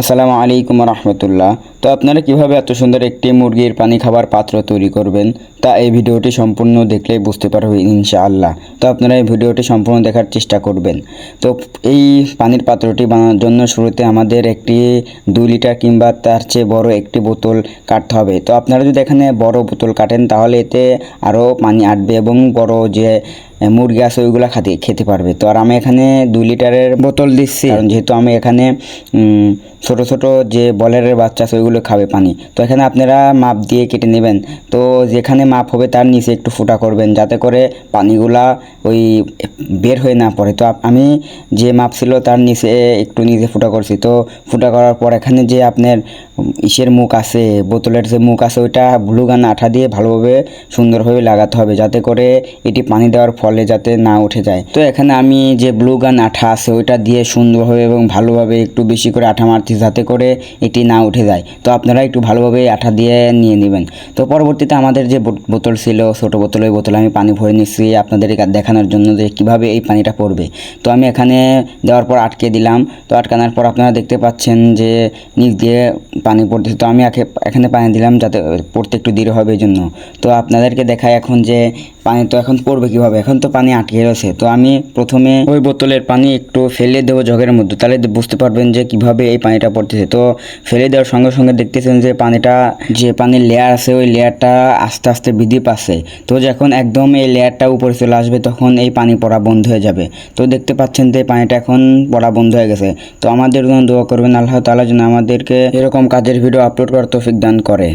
আসসালামু আলাইকুম রহমতুল্লাহ। তো আপনারা কীভাবে এত সুন্দর একটি মুরগির পানি খাবার পাত্র তৈরি করবেন? তা এই ভিডিওটি সম্পূর্ণ দেখলেই বুঝতে পারবেন ইনশাআল্লাহ। তো আপনারা এই ভিডিওটি সম্পূর্ণ দেখার চেষ্টা করবেন। তো এই পানির পাত্রটি বানানোর জন্য শুরুতে আমাদের একটি দুই লিটার কিংবা তার চেয়ে বড় একটি বোতল কাটতে হবে। তো আপনারা যদি এখানে বড় বোতল কাটেন, তাহলে এতে আরও পানি আটবে এবং বড় যে মুরগি আছে, ওইগুলো খাতে খেতে পারবে। তো আর আমি এখানে দুই লিটারের বোতল দিচ্ছি। যেহেতু আমি এখানে ছোট ছোট যে বলের বাচ্চা আছে, ওইগুলো খাবে পানি। তো এখানে আপনারা মাপ দিয়ে কেটে নেবেন। তো যেখানে মাপ হবে, তার নিচে একটু ফুটা করবেন, যাতে করে পানিগুলা ওই বের হয়ে না পড়ে। তো আমি যে মাপ ছিল, তার নিচে একটু নিচে ফুটা করছি। তো ফুটা করার পর এখানে যে আপনার ইসের মুখ আছে, বোতলের যে মুখ আছে, ওইটা ব্লু গান আঠা দিয়ে ভালোভাবে সুন্দরভাবে লাগাতে হবে, যাতে করে এটি পানি দেওয়ার ফলে যাতে না উঠে যায়। তো এখানে আমি যে ব্লু গান আঠা আছে, ওইটা দিয়ে সুন্দরভাবে এবং ভালোভাবে একটু বেশি করে আঠা মারছি যাতে করে এটি না উঠে যায়। তো আপনারা একটু ভালোভাবে আঠা দিয়ে নিয়ে নেবেন। তো পরবর্তীতে আমাদের যে বোতল ছিল, ছোটো বোতল ওই বোতলে আমি পানি ভরে নিচ্ছি আপনাদের দেখানোর জন্য যে কীভাবে এই পানিটা পড়বে। তো আমি এখানে দেওয়ার পর আটকে দিলাম। তো আটকানোর পর আপনারা দেখতে পাচ্ছেন যে নিচ দিয়ে পানি পড়তেছে। তো আমি এখানে পানি দিলাম যাতে পড়তে একটু দেরি হবে এই জন্য তো আপনাদেরকে দেখায় এখন যে পানি তো এখন পড়বে কীভাবে? এখন তো পানি আটকে রয়েছে। তো আমি প্রথমে ওই বোতলের পানি একটু ফেলে দেবো জগের মধ্যে। তাহলে বুঝতে পারবেন যে কীভাবে এই পানিটা পড়তেছে। তো ফেলে দেওয়ার সঙ্গে সঙ্গে দেখতেছেন যে পানিটা, যে পানির লেয়ার আছে, ওই লেয়ারটা আস্তে আস্তে বৃদ্ধি পাচ্ছে। তো যখন একদম এই লেয়ারটা উপরে চলে আসবে, তখন এই পানি পড়া বন্ধ হয়ে যাবে। তো দেখতে পাচ্ছেন যে পানিটা এখন পড়া বন্ধ হয়ে গেছে। তো আমাদের জন্য দোয়া করবেন, আল্লাহ তাআলা যেন আমাদেরকে এরকম কাজের ভিডিও আপলোড করার তৌফিক দান করে।